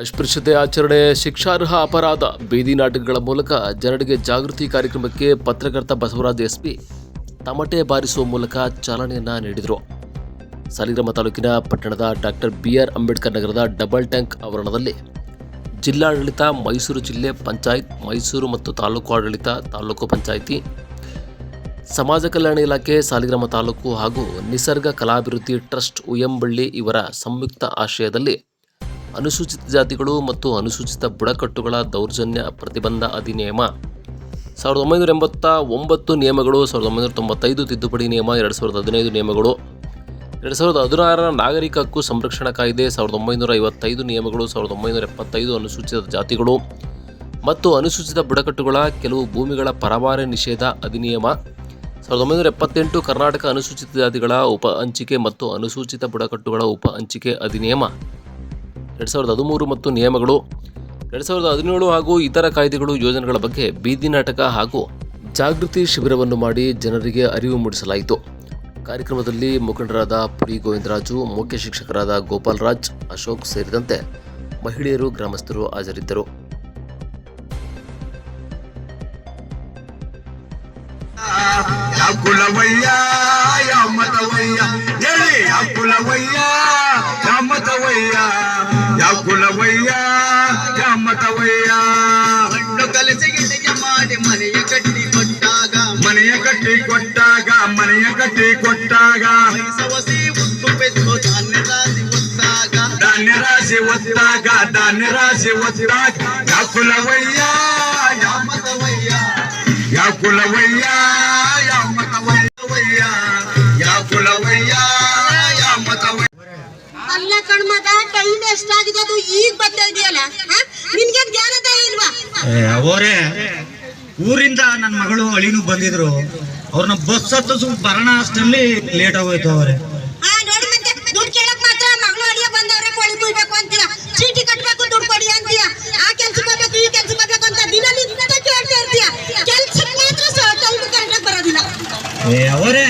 ಅಸ್ಪೃಶ್ಯತೆ ಆಚರಣೆ, ಶಿಕ್ಷಾರ್ಹ ಅಪರಾಧ, ಬೀದಿ ನಾಟಕಗಳ ಮೂಲಕ ಜನರಿಗೆ ಜಾಗೃತಿ ಕಾರ್ಯಕ್ರಮಕ್ಕೆ ಪತ್ರಕರ್ತ ಬಸವರಾಜ್ ಎಸ್ಪಿ ತಮಟೆ ಬಾರಿಸುವ ಮೂಲಕ ಚಾಲನೆಯನ್ನು ನೀಡಿದರು. ಸಾಲಿಗ್ರಾಮ ತಾಲೂಕಿನ ಪಟ್ಟಣದ ಡಾಕ್ಟರ್ ಬಿ ಆರ್ ಅಂಬೇಡ್ಕರ್ ನಗರದ ಡಬಲ್ ಟ್ಯಾಂಕ್ ಆವರಣದಲ್ಲಿ ಜಿಲ್ಲಾಡಳಿತ ಮೈಸೂರು ಜಿಲ್ಲೆ ಪಂಚಾಯತ್, ಮೈಸೂರು ಮತ್ತು ತಾಲೂಕು ಆಡಳಿತ, ತಾಲೂಕು ಪಂಚಾಯಿತಿ, ಸಮಾಜ ಕಲ್ಯಾಣ ಇಲಾಖೆ, ಸಾಲಿಗ್ರಾಮ ತಾಲೂಕು ಹಾಗೂ ನಿಸರ್ಗ ಕಲಾಭಿವೃದ್ಧಿ ಟ್ರಸ್ಟ್ ಉಯಂಬಳ್ಳಿ ಇವರ ಸಂಯುಕ್ತ ಆಶ್ರಯದಲ್ಲಿ ಅನುಸೂಚಿತ ಜಾತಿಗಳು ಮತ್ತು ಅನುಸೂಚಿತ ಬುಡಕಟ್ಟುಗಳ ದೌರ್ಜನ್ಯ ಪ್ರತಿಬಂಧ ಅಧಿನಿಯಮ. ಸಾವಿರದ ಒಂಬೈನೂರ ಎಂಬತ್ತ ಒಂಬತ್ತು ನಿಯಮಗಳು, ಸಾವಿರದ ಒಂಬೈನೂರ ತೊಂಬತ್ತೈದು ತಿದ್ದುಪಡಿ ನಿಯಮ, ಎರಡು ಸಾವಿರದ ಹದಿನೈದು ನಿಯಮಗಳು. ಎರಡು ಸಾವಿರದ ಹದಿನಾರರ ನಾಗರಿಕ ಹಕ್ಕು ಸಂರಕ್ಷಣಾ ಕಾಯ್ದೆ, ಸಾವಿರದ ಒಂಬೈನೂರ ಐವತ್ತೈದು ನಿಯಮಗಳು, ಸಾವಿರದ ಒಂಬೈನೂರ ಎಪ್ಪತ್ತೈದು ಅನುಸೂಚಿತ ಜಾತಿಗಳು ಮತ್ತು ಅನುಸೂಚಿತ ಬುಡಕಟ್ಟುಗಳ ಕೆಲವು ಭೂಮಿಗಳ ಪರವಾನೆ ನಿಷೇಧ ಅಧಿನಿಯಮ. ಸಾವಿರದ ಒಂಬೈನೂರ ಎಪ್ಪತ್ತೆಂಟು ಕರ್ನಾಟಕ ಅನುಸೂಚಿತ ಜಾತಿಗಳ ಉಪ ಹಂಚಿಕೆ ಮತ್ತು ಅನುಸೂಚಿತ ಬುಡಕಟ್ಟುಗಳ ಉಪ ಹಂಚಿಕೆ ಅಧಿನಿಯಮ. ಎರಡು ಸಾವಿರದ ಹದಿಮೂರು ಮತ್ತು ನಿಯಮಗಳು, ಎರಡು ಸಾವಿರದ ಹದಿನೇಳು ಹಾಗೂ ಇತರ ಕಾಯ್ದೆಗಳು ಯೋಜನೆಗಳ ಬಗ್ಗೆ ಬೀದಿ ನಾಟಕ ಹಾಗೂ ಜಾಗೃತಿ ಶಿಬಿರವನ್ನು ಮಾಡಿ ಜನರಿಗೆ ಅರಿವು ಮೂಡಿಸಲಾಯಿತು. ಕಾರ್ಯಕ್ರಮದಲ್ಲಿ ಮುಖಂಡರಾದ ಪುರಿ ಗೋವಿಂದರಾಜು, ಮುಖ್ಯ ಶಿಕ್ಷಕರಾದ ಗೋಪಾಲ್ ರಾಜ್, ಅಶೋಕ್ ಸೇರಿದಂತೆ ಮಹಿಳೆಯರು, ಗ್ರಾಮಸ್ಥರು ಹಾಜರಿದ್ದರು. ಕುಲವಯ್ಯ ಕಟ್ಟಿ ಕೊಟ್ಟಾಗ ಧಾನ್ಯ ರಾಶಿ ಒತ್ತಾಗ. ಧಾನ್ಯ ರಾಶಿ ಒತ್ತಾಗ ಯಾಕುಲವಯ್ಯ ರಾಶಿ ಯಾಕುಲವಯ್ಯ ಯಾ ಕುಲವಯ್ಯ ಯಾ ಮತವಯ್ಯ. ಯಾ ಕುಲವಯ್ಯ ಯಾ ಮತವಯ್ಯ. ಯಾ ಕುಲವಯ್ಯ ಯಾ ಮತವಯ್ಯ. ಅಲ್ಲ ಕಣ್ಮಗ ಟೈಮ್ ಎಷ್ಟಾಗಿದೆ ಅದು ಈಗ ಬರ್ತಾ ಇದೆಯಲ್ಲ ನಿನ್ಗೆ ಜ್ಞಾನೋದಯ ಇಲ್ವಾ? ಅವರೇ ಊರಿಂದ ನನ್ನ ಮಗಳು ಅಳಿನು ಬಂದಿದ್ರು. ಅವ್ರನ್ನ ಬಸ್ ಹತ್ತಿಸ್ ಬರೋಣ ಅಷ್ಟರಲ್ಲಿ ಲೇಟ್ ಆಗೋಯ್ತು ಅವರೇ. ಕೊಡಿ ಏ ಅವರೇ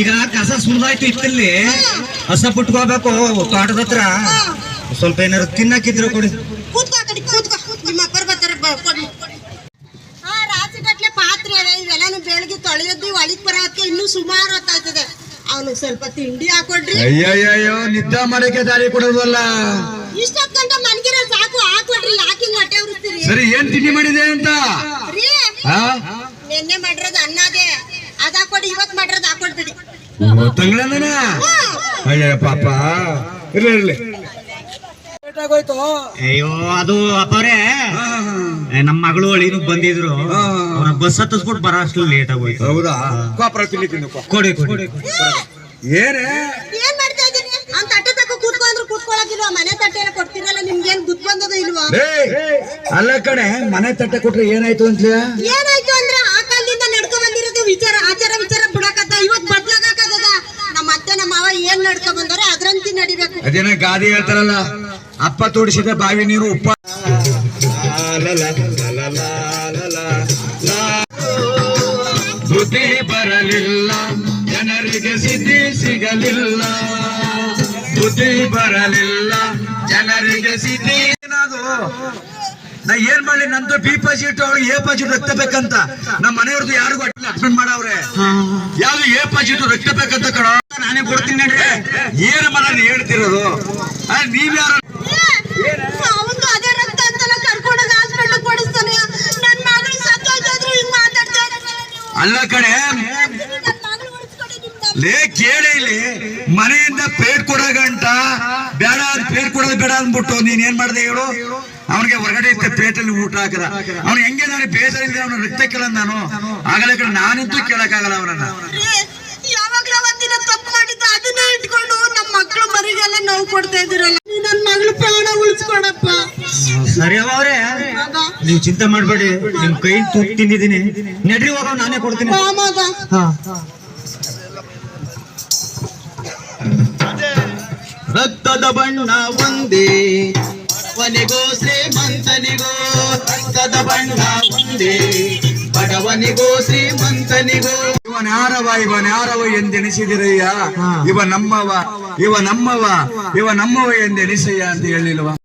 ಈಗ ಕಸ ಸುರಿದಾಯ್ತು ಇತ್ತಲ್ಲಿ ಹಸ ಪುಟ್ಕೋಬೇಕು ತೋಟದ ಹತ್ರ. ಸ್ವಲ್ಪ ಏನಾರು ತಿನ್ನಕ್ಕಿದ್ರು ಕೊಡಿ. ಕೂತ್ಕೋ ಕಡೆ ನಿಮ್ಮ ಅಪ್ಪರ್ ಬರ್ತಾರೆ ತೊಳೆಯೋದು ಒಳಗ್ ಬರೋಕೆ ಇನ್ನೂ ಸುಮಾರು ಹೊತ್ತಾಯ್ತದೆ. ಅವನು ಸ್ವಲ್ಪ ತಿಂಡಿ ಹಾಕೊಡ್ರಿ. ಅಯ್ಯಯ್ಯೋ ನಿದ್ದ ಮಾಡಕ್ಕೆ ದಾರಿ ಕೊಡೋದಲ್ಲ ಇಷ್ಟೊತ್ತು ಗಂಟೆ ಮನ್ಗಿರ ಸಾಕು ಹಾಕೊಡ್ರಿ ಹಾಕಿ ಹೊಟ್ಟೆ ಉರಿಸ್ತೀರಿ ಸರಿ ಏನ್ ತಿಂಡಿ ಮಾಡಿದೆ ಅಂತ? ರೀ? ನಿನ್ನೆ ಮಾಡಿರೋದು ಅನ್ನದೇ ಅದ್ ಹಾಕೊಡಿ ಇವತ್ ಮಾಡಿರೋದು ಹಾಕೊಡ್ಬಿಡಿ. ಅಯ್ಯ ಪಾಪ. ಇರ್ಲಿ ಇರ್ಲಿ. ಅಯ್ಯೋ ಅದು ಅಪ್ಪವ್ರೆ. ನಮ್ಮ ಮಗಳು ಅಳಿನು ಬಂದಿದ್ರು. ಅವ್ರ ಬಸ್ ಹತ್ತಿಸ್ಬಿಟ್ಟು ಬರೋ ಅಷ್ಟು ಲೇಟ್ ಆಗೋಯ್ತು. ಹೌದಾ? ಕಾಪ್ರ ತಿಂಡಿ ತಿನ್ನು ಕೊಡಿ ಕೊಡಿ. ಏನೇ? ಏನ್ ಮಾಡ್ತಾ ಇದ್ದೀನಿ ಅಂತ ತಟ್ಟೆ ತಕ್ಕ ಕೂತ್ಕೊಂಡ್ರು ಕೂತ್ಕೊಳಕಿಲ್ವಾ ಮನೆ ತಟ್ಟೆ ಎಲ್ಲ ಕೊಡ್ತೀರಲ್ಲ ನಿಮ್ಗೇನ್ ಬುದ್ಧಿ ಬಂದದ ಇಲ್ವಾ? ಅಲ್ಲ ಕಣೆ ಮನೆ ತಟ್ಟೆ ಕೊಟ್ರೆ ಏನಾಯ್ತು ಅಂತ ಏನಾಯ್ತು ಅಂದ್ರೆ ಆ ಕಾಲದಿಂದ ನಡ್ಕೊಂಡ್ ಬಂದಿರೋದು ವಿಚಾರ ಆಚಾರ ವಿಚಾರ ಬಿಡಕತ್ತ. ಇವತ್ ಬದ್ಲಾಗದ ನಮ್ಮ ಅತ್ತೆ ನಮ್ಮ ಮಾವ ಏನ್ ನಡ್ಕೊಂಡ್ ಬಂದಾರೆ ಅದ್ರಂತಿ ನಡಿಬೇಕು. ಅದೇನ ಗಾದಿ ಹೇಳ್ತಾರಲ್ಲ. ಅಪ್ಪ ತೋಡಿಸಿದ ಬಾವಿ ನೀರು ಉಪ್ಪ. ಬುದ್ಧಿ ಬರಲಿಲ್ಲ ಜನರಿಗೆ ಸಿದ್ಧಿ ಸಿಗಲಿಲ್ಲ. ಬುದ್ಧಿ ಬರಲಿಲ್ಲ ಜನರಿಗೆ ಸಿದ್ಧಿ ಏನಾದ್ರು? ನಾ ಏನ್ ಮಾಡಿ ನಂದು ಬಿ ಪಾಸಿಟ್ ಅವ್ರಿಗೆ ಎ ಪಾಸಿಟ್ ರಕ್ತ ಬೇಕಂತ ನಮ್ಮ ಮನೆಯವ್ರದ್ದು ಯಾರಿಗೂ ಅಡ್ಮಿಟ್ ಮಾಡವ್ರೆ. ಯಾವ್ದು ಎ ಪಾಸಿಟ್ ರಕ್ತ ಬೇಕಂತ ಕಣ? ನಾನೇ ಕೊಡ್ತೀನಿ ಏನ್ ಮನ ಹೇಳ್ತಿರೋದು? ಆ, ನೀವ್ ಯಾರು ಅವನು ಅದೇ ರಕ್ತ ಅಂತೆಲ್ಲ ಕರ್ಕೊಂಡೋಗಿ ಹಾಸ್ಪಿಟ್ಲ್ ಕೊಡಿಸ್ತಾನೆ ನನ್ ಮಗಳು ಸತ್ತೋಯ್ತಾದ್ರು ಹಿಂಗ್ ಮಾತಾಡ್ತಾ ಇದ್ದಾರೆ ನೀವು. ಅಲ್ಲ ನಿಮ್ದು. ಲೇ, ಕೇಳಿ ಇಲ್ಲಿ. ಮನೆಯಿಂದ ಪೇಟ್ ಕೊಡಗಂಟ ಬೇಡ ಅದ್ ಪೇಟ್ ಕೊಡೋದು ಬೇಡ ಅಂದ್ಬಿಟ್ಟು ನೀನ್ ಏನ್ ಮಾಡ್ದೆ ಹೇಳು? ಅವನಿಗೆ ಹೊರಗಡೆ ಇದ್ದ ಪೇಟಲ್ಲಿ ಊಟ ಹಾಕದ. ಅವ್ನು ಹೆಂಗೆ ನಾನು ಇಲ್ಲದೆ ಅವನ ರಕ್ತ ಕೇಳ ನಾನು? ಆಗಲೇ ಕಡೆ ನಾನಂತೂ ಕೇಳಕ್ಕಾಗಲ್ಲ ಅವನನ್ನ. ನೋವು ಕೊಡ್ತಾ ಇದ್ದೀರಲ್ಲ? ನೀವ್ ನನ್ ಮಗಳ ಪ್ರಾಣ ಉಳಿಸ್ಕೊಡಪ್ಪ. ಸರಿ ಅವ್ರೆ. ನೀವು ಚಿಂತೆ ಮಾಡ್ಬೇಡಿ. ನಿಮ್ ಕೈ ತುತ್ತು ತಿಂದಿದ್ದೀನಿ. ನಡ್ರಿ ಹೋಗ ನಾನೇ ಕೊಡ್ತೀನಿ. ಮಾಮದ ಹಾ. ರಕ್ತದ ಬಣ್ಣ ಒಂದೇ. ಬಡವನಿಗೋ ಶ್ರೀಮಂತನಿಗೋ ರಕ್ತದ ಬಣ್ಣ ಒಂದೇ. ಬಡವನಿಗೋ ಶ್ರೀಮಂತನಿಗೋ. ಇವನ್ಯಾರವ ಇವನ್ಯಾರವ ಎಂದೆನಿಸಿದಿರಯ್ಯ ಇವ ನಮ್ಮವ ಇವ ನಮ್ಮವ ಇವ ನಮ್ಮವ ಎಂದೆನಿಸಯ್ಯ ಅಂತ ಹೇಳಿಲ್ವ?